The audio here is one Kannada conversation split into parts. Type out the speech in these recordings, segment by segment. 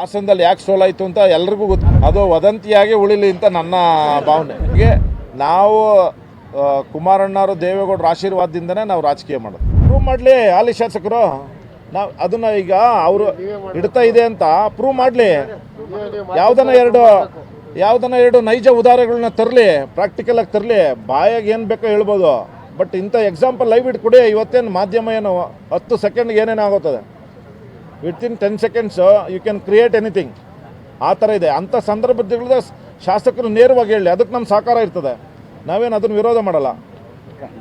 ಹಾಸನದಲ್ಲಿ ಯಾಕೆ ಸೋಲಾಯಿತು ಅಂತ ಎಲ್ರಿಗೂ ಗೊತ್ತು. ಅದು ವದಂತಿಯಾಗಿ ಉಳಿಲಿ ಅಂತ ನನ್ನ ಭಾವನೆ. ಹೀಗೆ ನಾವು ಕುಮಾರಣ್ಣವರು ದೇವೇಗೌಡರ ಆಶೀರ್ವಾದದಿಂದನೇ ನಾವು ರಾಜಕೀಯ ಮಾಡೋದು. ಪ್ರೂವ್ ಮಾಡಲಿ ಹಾಲಿ ಶಾಸಕರು. ನಾವು ಅದನ್ನ ಈಗ ಅವರು ಇಡ್ತಾ ಇದೆ ಅಂತ ಪ್ರೂವ್ ಮಾಡಲಿ. ಯಾವುದನ್ನ ಎರಡು ಯಾವುದನ್ನ ಎರಡು ನೈಜ ಉದಾಹರಣೆಗಳನ್ನ ತರಲಿ ಪ್ರಾಕ್ಟಿಕಲ್ ಆಗಿ ತರಲಿ. ಬಾಯಾಗಿ ಏನು ಬೇಕೋ ಹೇಳ್ಬೋದು. ಬಟ್ ಇಂಥ ಎಕ್ಸಾಂಪಲ್ ಲೈವ್ ಇಟ್ಟು ಕೊಡಿ ಇವತ್ತೇನು ಮಾಧ್ಯಮ ಏನು ಹತ್ತು ಸೆಕೆಂಡ್ಗೆ ಏನೇನು ಆಗುತ್ತದೆ within ten seconds you can create anything ಆ ಥರ ಇದೆ. ಅಂಥ ಸಂದರ್ಭದಲ್ಲಿ ಶಾಸಕರು ನೇರವಾಗಿ ಹೇಳಿ, ಅದಕ್ಕೆ ನಮ್ಮ ಸಹಕಾರ ಇರ್ತದೆ. ನಾವೇನು ಅದನ್ನು ವಿರೋಧ ಮಾಡಲ್ಲ.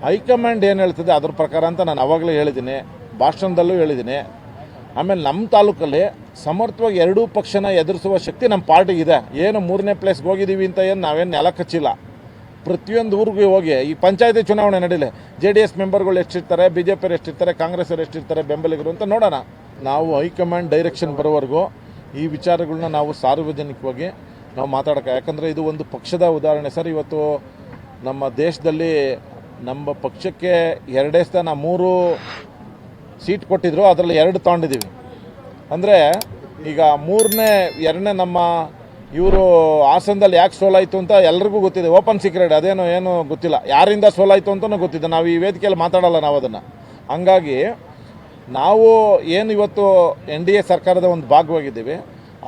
ಹೈಕಮಾಂಡ್ ಏನು ಹೇಳ್ತದೆ, ಅದ್ರ ಪ್ರಕಾರ ಅಂತ ನಾನು ಅವಾಗಲೇ ಹೇಳಿದ್ದೀನಿ. ಭಾಷಣದಲ್ಲೂ ಹೇಳಿದ್ದೀನಿ. ಆಮೇಲೆ ನಮ್ಮ ತಾಲೂಕಲ್ಲಿ ಸಮರ್ಥವಾಗಿ ಎರಡೂ ಪಕ್ಷನ ಎದುರಿಸುವ ಶಕ್ತಿ ನಮ್ಮ ಪಾರ್ಟಿಗಿದೆ ಏನು ಮೂರನೇ ಪ್ಲೇಸ್ಗೆ ಹೋಗಿದ್ದೀವಿ ಅಂತ ಏನು ನಾವೇನು ನೆಲ ಕಚ್ಚಿಲ್ಲ ಪ್ರತಿಯೊಂದು ಊರಿಗೂ ಹೋಗಿ, ಈ ಪಂಚಾಯತಿ ಚುನಾವಣೆ ನಡೀಲಿ. ಜೆ ಡಿ ಎಸ್ ಮೆಂಬರ್ಗಳು ಎಷ್ಟಿರ್ತಾರೆ ಬಿ ಜೆ ಪಿಯವ್ರು ಎಷ್ಟಿರ್ತಾರೆ, ಕಾಂಗ್ರೆಸ್ ಅವರು ಎಷ್ಟಿರ್ತಾರೆ, ಬೆಂಬಲಿಗರು ಅಂತ ನೋಡೋಣ. ನಾವು ಹೈಕಮಾಂಡ್ ಡೈರೆಕ್ಷನ್ ಬರೋವರೆಗೂ ಈ ವಿಚಾರಗಳನ್ನ ನಾವು ಸಾರ್ವಜನಿಕವಾಗಿ ನಾವು ಮಾತಾಡೋಕೆ ಯಾಕಂದರೆ ಇದು ಒಂದು ಪಕ್ಷದ ಉದಾಹರಣೆ. ಸರ್, ಇವತ್ತು ನಮ್ಮ ದೇಶದಲ್ಲಿ ನಮ್ಮ ಪಕ್ಷಕ್ಕೆ ಎರಡೇ ಸ್ಥಾನ, ಮೂರು ಸೀಟ್ ಕೊಟ್ಟಿದ್ರು, ಅದರಲ್ಲಿ ಎರಡು ತಗೊಂಡಿದ್ದೀವಿ ಅಂದರೆ ಈಗ ಮೂರನೇ, ಎರಡನೇ ನಮ್ಮ ಇವರು ಹಾಸನದಲ್ಲಿ ಯಾಕೆ ಸೋಲಾಯಿತು ಅಂತ ಎಲ್ರಿಗೂ ಗೊತ್ತಿದೆ. ಓಪನ್ ಸೀಕ್ರೆಟ್ ಅದೇನೋ ಏನು ಗೊತ್ತಿಲ್ಲ. ಯಾರಿಂದ ಸೋಲಾಯಿತು ಅಂತಲೂ ಗೊತ್ತಿದೆ. ನಾವು ಈ ವೇದಿಕೆಯಲ್ಲಿ ಮಾತಾಡಲ್ಲ ನಾವು ಅದನ್ನು ಹಂಗಾಗಿ ನಾವು ಏನು ಇವತ್ತು ಎನ್ ಡಿ ಎ ಸರ್ಕಾರದ ಒಂದು ಭಾಗವಾಗಿದ್ದೀವಿ,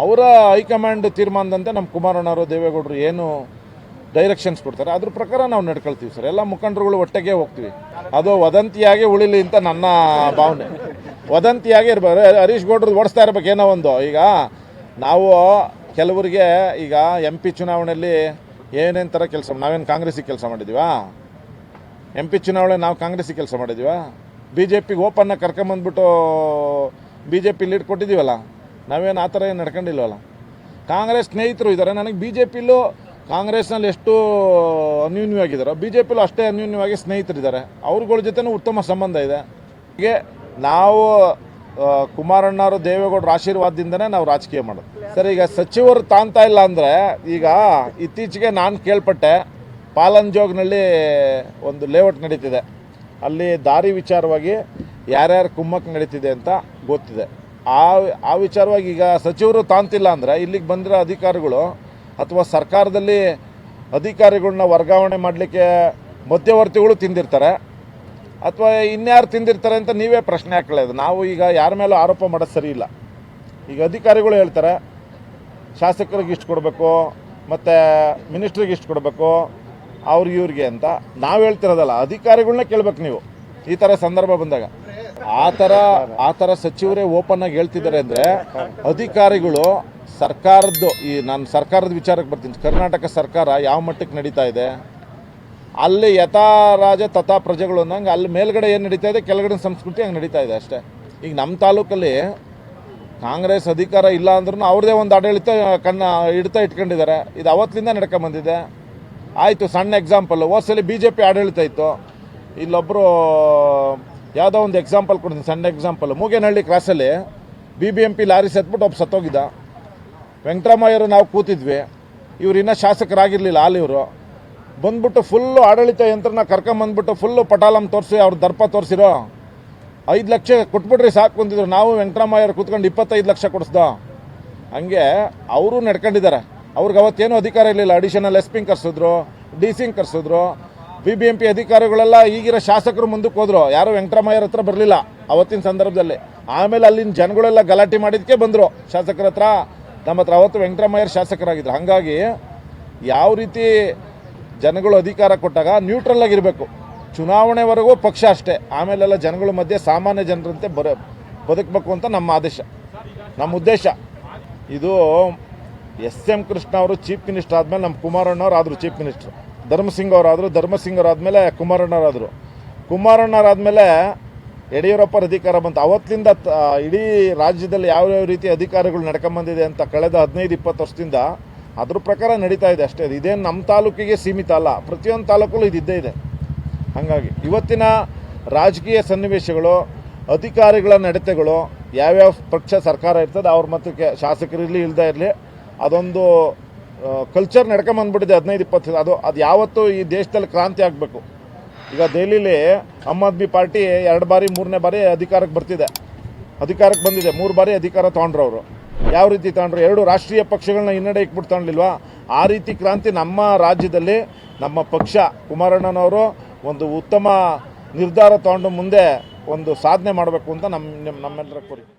ಅವರ ಹೈಕಮಾಂಡ್ ತೀರ್ಮಾನದಂತೆ ನಮ್ಮ ಕುಮಾರಣ್ಣವರು, ದೇವೇಗೌಡರು ಏನು ಡೈರೆಕ್ಷನ್ಸ್ ಕೊಡ್ತಾರೆ, ಅದ್ರ ಪ್ರಕಾರ ನಾವು ನಡ್ಕೊಳ್ತೀವಿ ಸರ್. ಎಲ್ಲ ಮುಖಂಡರುಗಳು ಒಟ್ಟಿಗೆ ಹೋಗ್ತೀವಿ. ಅದು ವದಂತಿಯಾಗಿ ಉಳಿಲಿ ಅಂತ ನನ್ನ ಭಾವನೆ. ವದಂತಿಯಾಗಿ ಇರ್ಬಾರ್ದು ಹರೀಶ್ ಗೌಡ್ರದ್ದು ಓಡಿಸ್ತಾ ಇರ್ಬೇಕು, ಏನೋ ಒಂದು. ಈಗ ನಾವು ಕೆಲವರಿಗೆ ಈಗ ಎಂ ಪಿ ಚುನಾವಣೆಯಲ್ಲಿ ಏನೇನು ಥರ ಕೆಲಸ ನಾವೇನು ಕಾಂಗ್ರೆಸ್ಸಿಗೆ ಕೆಲಸ ಮಾಡಿದ್ದೀವಾ ಎಂ ಪಿ ಚುನಾವಣೆ ನಾವು ಕಾಂಗ್ರೆಸ್ಸಿಗೆ ಕೆಲಸ ಮಾಡಿದ್ದೀವಾ ಬಿ ಜೆ ಪಿಗೆ ಓಪನ್ನ ಕರ್ಕೊಂಬಂದ್ಬಿಟ್ಟು ಬಿ ಜೆ ಪಿ ಲೀಡ್ ಕೊಟ್ಟಿದ್ದೀವಲ್ಲ, ನಾವೇನು ಆ ಥರ ಏನು ನಡ್ಕೊಂಡಿಲ್ವಲ್ಲ? ಕಾಂಗ್ರೆಸ್ ಸ್ನೇಹಿತರು ಇದ್ದಾರೆ ನನಗೆ ಬಿ ಜೆ ಪಿಲೂ ಕಾಂಗ್ರೆಸ್ನಲ್ಲಿ ಎಷ್ಟು ಅನ್ಯೂನ್ಯವಾಗಿದ್ದಾರೋ ಬಿ ಜೆ ಪಿಲೂ ಅಷ್ಟೇ ಅನ್ಯೂನ್ಯವಾಗಿ ಸ್ನೇಹಿತರಿದ್ದಾರೆ ಅವ್ರುಗಳ ಜೊತೆನೂ ಉತ್ತಮ ಸಂಬಂಧ ಇದೆ. ಹೀಗೆ ನಾವು ಕುಮಾರಣ್ಣವರು ದೇವೇಗೌಡರ ಆಶೀರ್ವಾದದಿಂದನೇ ನಾವು ರಾಜಕೀಯ ಮಾಡೋದು. ಸರ್, ಈಗ ಸಚಿವರು ತಾಂತಾ ಇಲ್ಲ ಅಂದರೆ ಈಗ ಇತ್ತೀಚೆಗೆ ನಾನು ಕೇಳ್ಪಟ್ಟೆ, ಪಾಲನ್ ಜೋಗ್ನಲ್ಲಿ ಒಂದು ಲೇಔಟ್ ನಡೀತಿದೆ. ಅಲ್ಲಿ ದಾರಿ ವಿಚಾರವಾಗಿ ಯಾರ್ಯಾರು ಕುಮ್ಮಕ್ಕೆ ನಡೀತಿದೆ ಅಂತ ಗೊತ್ತಿದೆ. ಆ ಆ ವಿಚಾರವಾಗಿ ಈಗ ಸಚಿವರು ತಾಂತಿಲ್ಲ ಅಂದರೆ ಇಲ್ಲಿಗೆ ಬಂದಿರೋ ಅಧಿಕಾರಿಗಳು ಅಥವಾ ಸರ್ಕಾರದಲ್ಲಿ ಅಧಿಕಾರಿಗಳನ್ನ ವರ್ಗಾವಣೆ ಮಾಡಲಿಕ್ಕೆ ಮಧ್ಯವರ್ತಿಗಳು ತಿಂದಿರ್ತಾರೆ. ಅಥವಾ ಇನ್ಯಾರು ತಿಂದಿರ್ತಾರೆ ಅಂತ ನೀವೇ ಪ್ರಶ್ನೆ ಹಾಕೊಳ್ಳೋದು ನಾವು ಈಗ ಯಾರ ಮೇಲೂ ಆರೋಪ ಮಾಡೋದು ಸರಿ ಇಲ್ಲ. ಈಗ ಅಧಿಕಾರಿಗಳು ಹೇಳ್ತಾರೆ, ಶಾಸಕರಿಗೆ ಇಷ್ಟು ಕೊಡಬೇಕು, ಮತ್ತು ಮಿನಿಸ್ಟ್ರಿಗೆ ಇಷ್ಟು ಕೊಡಬೇಕು ಅವ್ರಿಗೆ ಇವ್ರಿಗೆ ಅಂತ ನಾವು ಹೇಳ್ತಿರೋದಲ್ಲ ಅಧಿಕಾರಿಗಳನ್ನ ಕೇಳ್ಬೇಕು ನೀವು, ಈ ಥರ ಸಂದರ್ಭ ಬಂದಾಗ. ಆ ಥರ ಆ ಥರ ಸಚಿವರೇ ಓಪನ್ ಆಗಿ ಹೇಳ್ತಿದ್ದಾರೆ ಅಂದರೆ ಅಧಿಕಾರಿಗಳು ಸರ್ಕಾರದ್ದು, ಈ ನಾನು ಸರ್ಕಾರದ ವಿಚಾರಕ್ಕೆ ಬರ್ತೀನಿ, ಕರ್ನಾಟಕ ಸರ್ಕಾರ ಯಾವ ಮಟ್ಟಕ್ಕೆ ನಡೀತಾ ಇದೆ? ಅಲ್ಲಿ ಯಥಾ ರಾಜ ತಥಾ ಪ್ರಜೆಗಳು ಅನ್ನಂಗೆ ಅಲ್ಲಿ ಮೇಲ್ಗಡೆ ಏನು ನಡೀತಾ ಇದೆ, ಕೆಳಗಡೆ ಸಂಸ್ಕೃತಿ ಹಂಗೆ ನಡೀತಾ ಇದೆ ಅಷ್ಟೇ. ಈಗ ನಮ್ಮ ತಾಲೂಕಲ್ಲಿ ಕಾಂಗ್ರೆಸ್ ಅಧಿಕಾರ ಇಲ್ಲ ಅಂದ್ರೂ ಅವ್ರದ್ದೇ ಒಂದು ಆಡಳಿತ ಕಣ್ಣ ಹಿಡ್ತಾ ಇಟ್ಕೊಂಡಿದ್ದಾರೆ. ಇದು ಅವತ್ತಿಂದ ನಡ್ಕೊಂಬಂದಿದೆ ಆಯಿತು, ಸಣ್ಣ ಎಕ್ಸಾಂಪಲ್ ಹೋದ್ಸಲಿ ಬಿ ಜೆ ಪಿ ಆಡಳಿತ ಇತ್ತು. ಇಲ್ಲೊಬ್ಬರು ಯಾವುದೋ ಒಂದು ಎಕ್ಸಾಂಪಲ್ ಕೊಡ್ತೀನಿ, ಸಣ್ಣ example ಮೂಗೇನಹಳ್ಳಿ ಕ್ರಾಸಲ್ಲಿ B B M P lorry ಸತ್ಬಿಟ್ಟು ಒಬ್ಬ ಸತ್ತೋಗಿದ್ದ. ವೆಂಕಟರಾಮಯ್ಯರು ನಾವು ಕೂತಿದ್ವಿ. ಇವ್ರು ಇನ್ನೂ ಶಾಸಕರಾಗಿರಲಿಲ್ಲ, ಆಲ್ ಇವರು. ಬಂದ್ಬಿಟ್ಟು ಫುಲ್ಲು ಆಡಳಿತ ಯಂತ್ರನ ಕರ್ಕೊಂಬಂದ್ಬಿಟ್ಟು ಫುಲ್ಲು ಪಟಾಲಂ ತೋರಿಸಿ, ಅವ್ರ ದರ್ಪ ತೋರಿಸಿರೋ ಐದು ಲಕ್ಷ ಕೊಟ್ಬಿಟ್ರಿ ಸಾಕು ಬಂದಿದ್ರು ನಾವು ವೆಂಕಟರಾಮಯ್ಯರು ಕೂತ್ಕೊಂಡು ಇಪ್ಪತ್ತೈದು ಲಕ್ಷ ಕೊಡಿಸ್ದ. ಹಂಗೆ ಅವರು ನಡ್ಕೊಂಡಿದ್ದಾರೆ. ಅವ್ರಿಗೆ ಅವತ್ತೇನು ಅಧಿಕಾರ ಇರಲಿಲ್ಲ. ಅಡಿಷನಲ್ ಎಸ್ ಪಿಂಗ್ ಕರ್ಸಿದ್ರು ಡಿ ಸಿಂಗ್ ಕರ್ಸಿದ್ರು. ಬಿ ಬಿ ಎಂ ಪಿ ಅಧಿಕಾರಿಗಳೆಲ್ಲ ಈಗಿರೋ ಶಾಸಕರು ಮುಂದಕ್ಕೆ ಹೋದ್ರು. ಯಾರು ವೆಂಕಟರಾಮಯ್ಯರ ಹತ್ರ ಬರಲಿಲ್ಲ ಅವತ್ತಿನ ಸಂದರ್ಭದಲ್ಲಿ. ಆಮೇಲೆ ಅಲ್ಲಿನ ಜನಗಳೆಲ್ಲ ಗಲಾಟೆ ಮಾಡಿದ್ದಕ್ಕೆ ಬಂದರು. ಶಾಸಕರ ಹತ್ರ, ನಮ್ಮ ಹತ್ರ ಅವತ್ತು ವೆಂಕಟರಾಮಯ್ಯರ್ ಶಾಸಕರಾಗಿದ್ರು. ಹಾಗಾಗಿ ಯಾವ ರೀತಿ ಜನಗಳು ಅಧಿಕಾರ ಕೊಟ್ಟಾಗ ನ್ಯೂಟ್ರಲ್ ಆಗಿರಬೇಕು ಚುನಾವಣೆವರೆಗೂ ಪಕ್ಷ ಅಷ್ಟೇ. ಆಮೇಲೆಲ್ಲ ಜನಗಳ ಮಧ್ಯೆ ಸಾಮಾನ್ಯ ಜನರಂತೆ ಬರ, ಬದುಕಬೇಕು ಅಂತ ನಮ್ಮ ಆದೇಶ. ನಮ್ಮ ಉದ್ದೇಶ. ಇದು ಎಸ್ ಎಂ ಕೃಷ್ಣ ಅವರು ಚೀಫ್ ಮಿನಿಸ್ಟರ್ ಆದಮೇಲೆ ನಮ್ಮ ಕುಮಾರಣ್ಣವ್ರು ಆದರು ಚೀಫ್ ಮಿನಿಸ್ಟರ್. ಧರ್ಮಸಿಂಗ್ ಅವರಾದರು ಧರ್ಮಸಿಂಗ್ ಅವರಾದಮೇಲೆ ಕುಮಾರಣ್ಣವರಾದರು. ಕುಮಾರಣ್ಣವರಾದಮೇಲೆ ಯಡಿಯೂರಪ್ಪರ ಅಧಿಕಾರ ಬಂತು. ಅವತ್ತಿಂದ ಇಡೀ ರಾಜ್ಯದಲ್ಲಿ ಯಾವ್ಯಾವ ರೀತಿ ಅಧಿಕಾರಿಗಳು ನಡ್ಕೊಂಬಂದಿದೆ ಅಂತ ಕಳೆದ ಹದಿನೈದು, ಇಪ್ಪತ್ತು ವರ್ಷದಿಂದ ಅದ್ರ ಪ್ರಕಾರ ನಡೀತಾ ಇದೆ ಅಷ್ಟೇ. ಇದೇನು ನಮ್ಮ ತಾಲೂಕಿಗೆ ಸೀಮಿತ ಅಲ್ಲ. ಪ್ರತಿಯೊಂದು ತಾಲೂಕಲ್ಲೂ ಇದು ಇದ್ದೇ ಇದೆ. ಹಾಗಾಗಿ ಇವತ್ತಿನ ರಾಜಕೀಯ ಸನ್ನಿವೇಶಗಳು, ಅಧಿಕಾರಿಗಳ ನಡತೆಗಳು, ಯಾವ್ಯಾವ ಪಕ್ಷ ಸರ್ಕಾರ ಇರ್ತದೆ, ಅವ್ರ ಮತಕ್ಕೆ ಶಾಸಕರಿರಲಿ ಇಲ್ಲದೇ ಇರಲಿ ಅದೊಂದು ಕಲ್ಚರ್ ನಡ್ಕೊಂಬಂದ್ಬಿಟ್ಟಿದೆ ಹದಿನೈದು ಇಪ್ಪತ್ತು ಅದು ಅದು ಯಾವತ್ತೂ ಈ ದೇಶದಲ್ಲಿ ಕ್ರಾಂತಿ ಆಗಬೇಕು. ಈಗ ದೆಹಲಿಲಿ ಆಮ್ ಆದ್ಮಿ ಪಾರ್ಟಿ ಎರಡು ಬಾರಿ, ಮೂರನೇ ಬಾರಿ ಅಧಿಕಾರಕ್ಕೆ ಬರ್ತಿದೆ. ಅಧಿಕಾರಕ್ಕೆ ಬಂದಿದೆ, ಮೂರು ಬಾರಿ ಅಧಿಕಾರ ತೊಗೊಂಡ್ರು ಅವರು. ಯಾವ ರೀತಿ ತಗೊಂಡ್ರು? ಎರಡು ರಾಷ್ಟ್ರೀಯ ಪಕ್ಷಗಳನ್ನ ಹಿನ್ನಡೆ ಇಕ್ಬಿಟ್ಟು ತಗೊಂಡ್ಲಿಲ್ವಾ ಆ ರೀತಿ ಕ್ರಾಂತಿ ನಮ್ಮ ರಾಜ್ಯದಲ್ಲಿ, ನಮ್ಮ ಪಕ್ಷ, ಕುಮಾರಣ್ಣನವರು ಒಂದು ಉತ್ತಮ ನಿರ್ಧಾರ ತಗೊಂಡು ಮುಂದೆ ಒಂದು ಸಾಧನೆ ಮಾಡಬೇಕು ಅಂತ ನಮ್ಮ ನಮ್ಮೆಲ್ಲರ ಕೋರಿಕೆ.